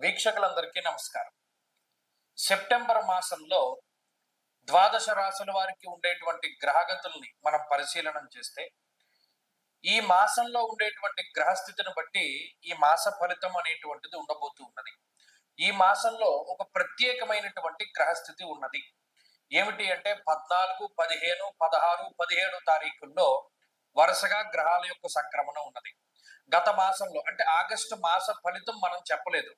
వీక్షకులందరికీ నమస్కారం. సెప్టెంబర్ మాసంలో ద్వాదశ రాశుల వారికి ఉండేటువంటి గ్రహగతుల్ని మనం పరిశీలనం చేస్తే ఈ మాసంలో ఉండేటువంటి గ్రహస్థితిని బట్టి ఈ మాస ఫలితం అనేటువంటిది ఉండబోతూ ఉన్నది. ఈ మాసంలో ఒక ప్రత్యేకమైనటువంటి గ్రహస్థితి ఉన్నది. ఏమిటి అంటే పద్నాలుగు పదిహేను పదహారు పదిహేడు తారీఖుల్లో వరుసగా గ్రహాల యొక్క సంక్రమణ ఉన్నది. గత మాసంలో అంటే ఆగస్టు మాస ఫలితం మనం చెప్పలేదు.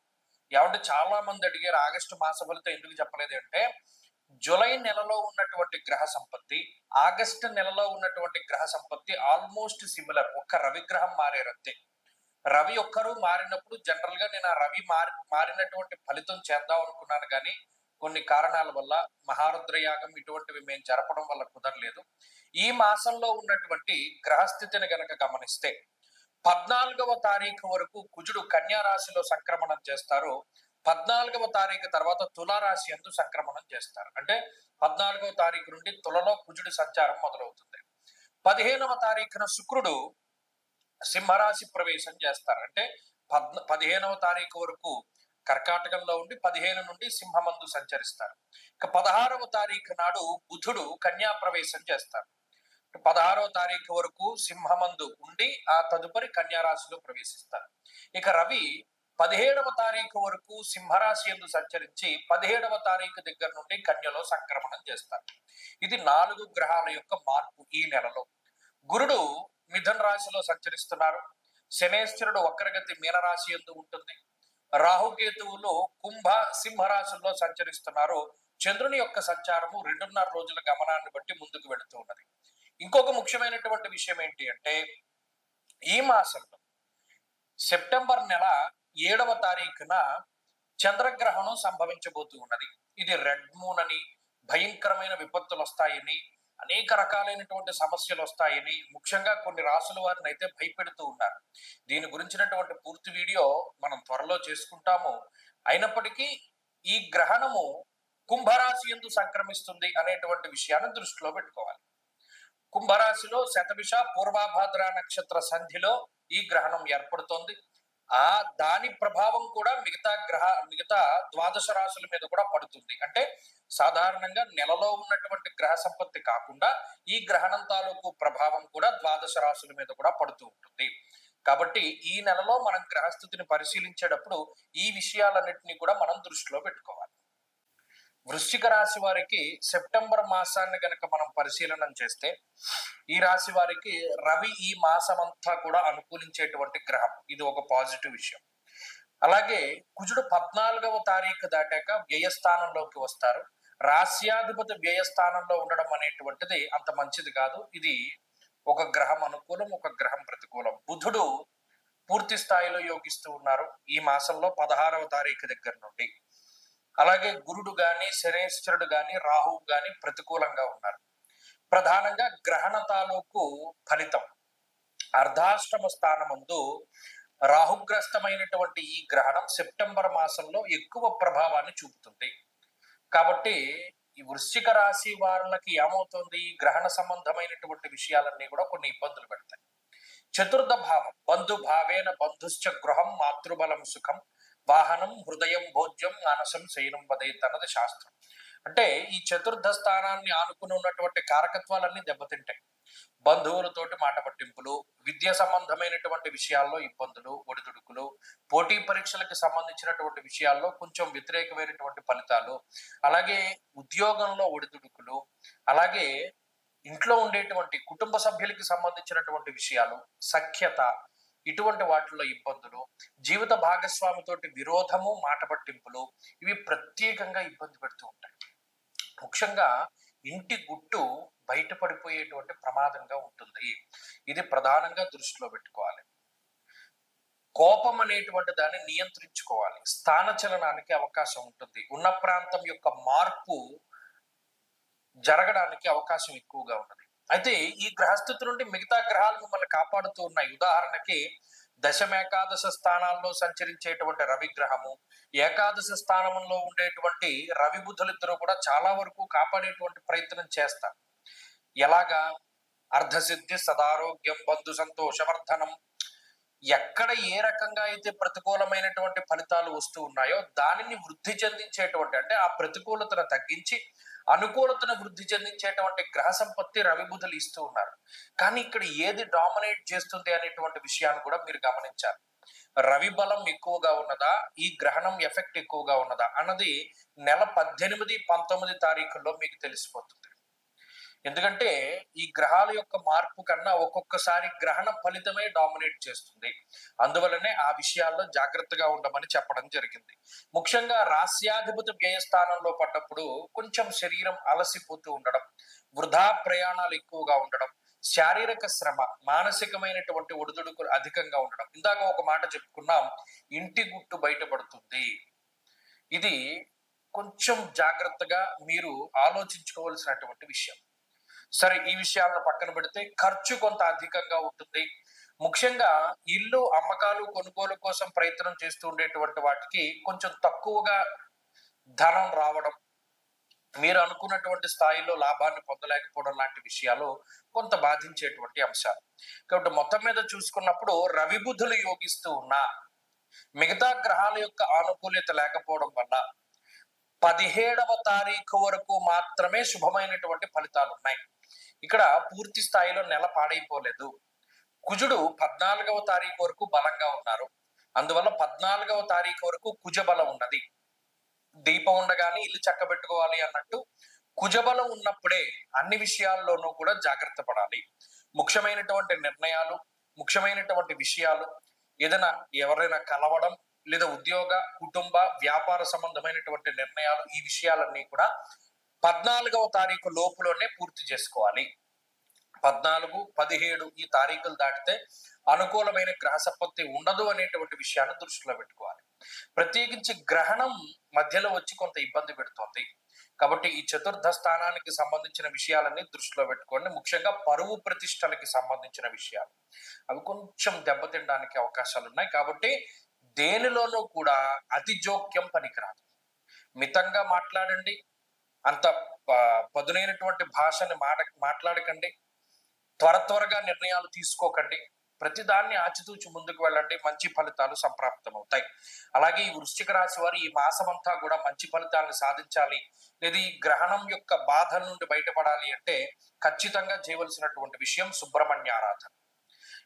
ఏమంటే చాలా మంది అడిగారు ఆగస్టు మాస ఫలితం ఎందుకు చెప్పలేదు అంటే జూలై నెలలో ఉన్నటువంటి గ్రహ సంపత్తి ఆగస్టు నెలలో ఉన్నటువంటి గ్రహ సంపత్తి ఆల్మోస్ట్ సిమిలర్ ఒక్క రవి గ్రహం మారేరంతే రవి ఒక్కరు మారినప్పుడు జనరల్గా నేను ఆ రవి మారి మారినటువంటి ఫలితం చేద్దాం అనుకున్నాను కానీ కొన్ని కారణాల వల్ల మహారుద్ర యాగం ఇటువంటివి మేము జరపడం వల్ల కుదరలేదు. ఈ మాసంలో ఉన్నటువంటి గ్రహస్థితిని గనక గమనిస్తే పద్నాలుగవ తారీఖు వరకు కుజుడు కన్యా రాశిలో సంక్రమణం చేస్తారు. పద్నాలుగవ తారీఖు తర్వాత తులారాశి ఎందు సంక్రమణం చేస్తారు. అంటే పద్నాలుగవ తారీఖు నుండి తులలో కుజుడి సంచారం మొదలవుతుంది. పదిహేనవ తారీఖున శుక్రుడు సింహరాశి ప్రవేశం చేస్తారు. అంటే పద్న పదిహేనవ తారీఖు వరకు కర్కాటకంలో ఉండి పదిహేను నుండి సింహమందు సంచరిస్తారు. ఇక పదహారవ తారీఖు నాడు బుధుడు కన్యా ప్రవేశం చేస్తారు. పదహారవ తారీఖు వరకు సింహమందు ఉండి ఆ తదుపరి కన్యారాశిలో ప్రవేశిస్తారు. ఇక రవి పదిహేడవ తారీఖు వరకు సింహరాశి ఎందు సంచరించి పదిహేడవ తారీఖు దగ్గర నుండి కన్యలో సంక్రమణం చేస్తారు. ఇది నాలుగు గ్రహాల యొక్క మార్పు ఈ నెలలో. గురుడు మిథున రాశిలో సంచరిస్తున్నారు. శనేశ్వరుడు వక్రగతి మీనరాశి ఎందు ఉంటుంది. రాహుకేతువులు కుంభ సింహరాశుల్లో సంచరిస్తున్నారు. చంద్రుని యొక్క సంచారము రెండున్నర రోజుల గమనాన్ని బట్టి ముందుకు వెళుతూ ఉన్నది. ఇంకొక ముఖ్యమైనటువంటి విషయం ఏంటి అంటే ఈ మాసంలో సెప్టెంబర్ నెల ఏడవ తారీఖున చంద్రగ్రహణం సంభవించబోతూ ఉన్నది. ఇది రెడ్ మూన్ అని భయంకరమైన విపత్తులు వస్తాయని అనేక రకాలైనటువంటి సమస్యలు వస్తాయని ముఖ్యంగా కొన్ని రాసుల వారిని అయితే భయపెడుతూ ఉన్నారు. దీని గురించినటువంటి పూర్తి వీడియో మనం త్వరలో చేసుకుంటాము. అయినప్పటికీ ఈ గ్రహణము కుంభరాశి ఎందు సంక్రమిస్తుంది అనేటువంటి విషయాన్ని దృష్టిలో పెట్టుకోవాలి. కుంభరాశిలో శతభిష పూర్వాభాద్ర నక్షత్ర సంధిలో ఈ గ్రహణం ఏర్పడుతోంది. ఆ దాని ప్రభావం కూడా మిగతా గ్రహ మిగతా ద్వాదశ రాశుల మీద కూడా పడుతుంది. అంటే సాధారణంగా నెలలో ఉన్నటువంటి గ్రహ సంపత్తి కాకుండా ఈ గ్రహణం తాలూకు ప్రభావం కూడా ద్వాదశ రాశుల మీద కూడా పడుతూ ఉంటుంది. కాబట్టి ఈ నెలలో మనం గ్రహస్థితిని పరిశీలించేటప్పుడు ఈ విషయాలన్నింటినీ కూడా మనం దృష్టిలో పెట్టుకోవాలి. వృశ్చిక రాశి వారికి సెప్టెంబర్ మాసాన్ని గనక మనం పరిశీలనం చేస్తే ఈ రాశి వారికి రవి ఈ మాసం అంతా కూడా అనుకూలించేటువంటి గ్రహం. ఇది ఒక పాజిటివ్ విషయం. అలాగే కుజుడు పద్నాలుగవ తారీఖు దాటాక వ్యయస్థానంలోకి వస్తారు. రాస్యాధిపతి వ్యయస్థానంలో ఉండడం అనేటువంటిది అంత మంచిది కాదు. ఇది ఒక గ్రహం అనుకూలం ఒక గ్రహం ప్రతికూలం. బుధుడు పూర్తి స్థాయిలో యోగిస్తూ ఉన్నారు. ఈ మాసంలో పదహారవ తారీఖు దగ్గర నుండి. అలాగే గురుడు గాని శనేశ్వరుడు గాని రాహువు గాని ప్రతికూలంగా ఉన్నారు. ప్రధానంగా గ్రహణ తాలూకు ఫలితం. అర్ధాష్టమ స్థానమందు రాహుగ్రస్తమైనటువంటి ఈ గ్రహణం సెప్టెంబర్ మాసంలో ఎక్కువ ప్రభావాన్ని చూపుతుంది. కాబట్టి ఈ వృశ్చిక రాశి వారులకి ఏమవుతుంది? ఈ గ్రహణ సంబంధమైనటువంటి విషయాలన్నీ కూడా కొన్ని ఇబ్బందులు పెడతాయి. చతుర్థ భావం బంధు భావేన బంధుశ్చ గృహం మాతృబలం సుఖం. వాహనం హృదయం భోజ్యం మానసం శయనం వదేత్ అన్నది శాస్త్రం. అంటే ఈ చతుర్థ స్థానాన్ని ఆనుకుని ఉన్నటువంటి కారకత్వాలన్నీ దెబ్బతింటాయి. బంధువులతోటి మాట పట్టింపులు విద్య సంబంధమైనటువంటి విషయాల్లో ఇబ్బందులు ఒడిదుడుకులు పోటీ పరీక్షలకు సంబంధించినటువంటి విషయాల్లో కొంచెం వ్యతిరేకమైనటువంటి ఫలితాలు అలాగే ఉద్యోగంలో ఒడిదుడుకులు అలాగే ఇంట్లో ఉండేటువంటి కుటుంబ సభ్యులకి సంబంధించినటువంటి విషయాలు సఖ్యత ఇటువంటి వాటిల్లో ఇబ్బందులు జీవిత భాగస్వామితోటి విరోధము మాట పట్టింపులు ఇవి ప్రత్యేకంగా ఇబ్బంది పెడుతూ ఉంటాయి. ముఖ్యంగా ఇంటి గుట్టు బయటపడిపోయేటువంటి ప్రమాదంగా ఉంటుంది. ఇది ప్రధానంగా దృష్టిలో పెట్టుకోవాలి. కోపం అనేటువంటి దాన్ని నియంత్రించుకోవాలి. స్థాన చలనానికి అవకాశం ఉంటుంది. ఉన్న ప్రాంతం యొక్క మార్పు జరగడానికి అవకాశం ఎక్కువగా ఉన్నది అయితే ఈ గ్రహస్థితి నుండి మిగతా గ్రహాలు మిమ్మల్ని కాపాడుతూ ఉన్నాయి. ఉదాహరణకి దశమేకాదశ స్థానాల్లో సంచరించేటువంటి రవి గ్రహము ఏకాదశ స్థానంలో ఉండేటువంటి రవి బుధులిద్దరూ కూడా చాలా వరకు కాపాడేటువంటి ప్రయత్నం చేస్తారు. ఎలాగా? అర్ధసిద్ధి సదారోగ్యం బంధు సంతోషవర్ధనం ఎక్కడ ఏ రకంగా అయితే ప్రతికూలమైనటువంటి ఫలితాలు వస్తూ ఉన్నాయో దానిని వృద్ధి చెందించేటువంటి అంటే ఆ ప్రతికూలతను తగ్గించి అనుకూలతను వృద్ధి చెందించేటువంటి గ్రహ సంపత్తి రవిబుధులు ఇస్తూ ఉన్నారు. కానీ ఇక్కడ ఏది డామినేట్ చేస్తుంది అనేటువంటి విషయాన్ని కూడా మీరు గమనించాలి. రవి బలం ఎక్కువగా ఉన్నదా? ఈ గ్రహణం ఎఫెక్ట్ ఎక్కువగా ఉన్నదా? అన్నది నెల పద్దెనిమిది పంతొమ్మిది తారీఖుల్లో మీకు తెలిసిపోతుంది. ఎందుకంటే ఈ గ్రహాల యొక్క మార్పు కన్నా ఒక్కొక్కసారి గ్రహణ ఫలితమే డామినేట్ చేస్తుంది. అందువలనే ఆ విషయాల్లో జాగ్రత్తగా ఉండమని చెప్పడం జరిగింది. ముఖ్యంగా రాస్యాధిపతి వ్యయస్థానంలో పడ్డప్పుడు కొంచెం శరీరం అలసిపోతూ ఉండడం వృధా ప్రయాణాలు ఎక్కువగా ఉండడం శారీరక శ్రమ మానసికమైనటువంటి ఒడిదుడుకులు అధికంగా ఉండడం. ఇందాక ఒక మాట చెప్పుకున్నాం ఇంటి గుట్టు బయటపడుతుంది. ఇది కొంచెం జాగ్రత్తగా మీరు ఆలోచించుకోవాల్సినటువంటి విషయం. సరే ఈ విషయాలను పక్కన పెడితే ఖర్చు కొంత అధికంగా ఉంటుంది. ముఖ్యంగా ఇల్లు అమ్మకాలు కొనుగోలు కోసం ప్రయత్నం చేస్తూ ఉండేటువంటి వాటికి కొంచెం తక్కువగా ధనం రావడం మీరు అనుకున్నటువంటి స్థాయిలో లాభాన్ని పొందలేకపోవడం లాంటి విషయాలు కొంత బాధించేటువంటి అంశాలు. కాబట్టి మొత్తం మీద చూసుకున్నప్పుడు రవి బుధులు యోగిస్తూ ఉన్నా మిగతా గ్రహాల యొక్క ఆనుకూల్యత లేకపోవడం వల్ల పదిహేడవ తారీఖు వరకు మాత్రమే శుభమైనటువంటి ఫలితాలు ఉన్నాయి. ఇక్కడ పూర్తి స్థాయిలో నెల పాడైపోలేదు. కుజుడు పద్నాలుగవ తారీఖు వరకు బలంగా ఉన్నారు. అందువల్ల పద్నాలుగవ తారీఖు వరకు కుజబలం ఉన్నది. దీపం ఉండగానే ఇల్లు చక్కబెట్టుకోవాలి అన్నట్టు కుజబలం ఉన్నప్పుడే అన్ని విషయాల్లోనూ కూడా జాగ్రత్త పడాలి. ముఖ్యమైనటువంటి నిర్ణయాలు ముఖ్యమైనటువంటి విషయాలు ఏదైనా ఎవరైనా కలవడం లేదా ఉద్యోగ కుటుంబ వ్యాపార సంబంధమైనటువంటి నిర్ణయాలు ఈ విషయాలన్నీ కూడా పద్నాలుగవ తారీఖు లోపులోనే పూర్తి చేసుకోవాలి. పద్నాలుగు పదిహేడు ఈ తారీఖులు దాటితే అనుకూలమైన గ్రహ సంపత్తి ఉండదు అనేటువంటి విషయాన్ని దృష్టిలో పెట్టుకోవాలి. ప్రత్యేకించి గ్రహణం మధ్యలో వచ్చి కొంత ఇబ్బంది పెడుతోంది. కాబట్టి ఈ చతుర్థ స్థానానికి సంబంధించిన విషయాలన్నీ దృష్టిలో పెట్టుకోండి. ముఖ్యంగా పరువు ప్రతిష్టలకి సంబంధించిన విషయాలు. అవి కొంచెం దెబ్బతినడానికి అవకాశాలు ఉన్నాయి. కాబట్టి దేనిలోనూ కూడా అతి జోక్యం పనికిరాదు. మితంగా మాట్లాడండి. అంత పదునైనటువంటి భాషని మాట మాట్లాడకండి. త్వర త్వరగా నిర్ణయాలు తీసుకోకండి. ప్రతిదాన్ని ఆచితూచి ముందుకు వెళ్ళండి. మంచి ఫలితాలు సంప్రాప్తమవుతాయి. అలాగే ఈ వృశ్చిక రాశి వారు ఈ మాసం అంతా కూడా మంచి ఫలితాలను సాధించాలి. లేదా ఈ గ్రహణం యొక్క బాధ నుండి బయటపడాలి అంటే ఖచ్చితంగా చేయవలసినటువంటి విషయం సుబ్రహ్మణ్య ఆరాధన.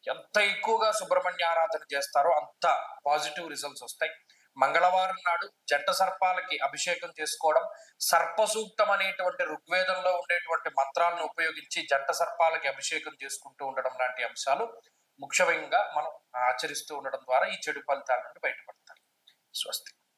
ఎంత ఎక్కువగా సుబ్రహ్మణ్య ఆరాధన చేస్తారో అంత పాజిటివ్ రిజల్ట్స్ వస్తాయి. మంగళవారం నాడు జంట సర్పాలకి అభిషేకం చేసుకోవడం సర్ప సూక్తం అనేటువంటి ఋగ్వేదంలో ఉండేటువంటి మంత్రాలను ఉపయోగించి జంట సర్పాలకి అభిషేకం చేసుకుంటూ ఉండడం లాంటి అంశాలు ముఖ్యంగా మనం ఆచరిస్తూ ఉండడం ద్వారా ఈ చెడు ఫలితాల నుండి బయటపడతారు స్వస్తి.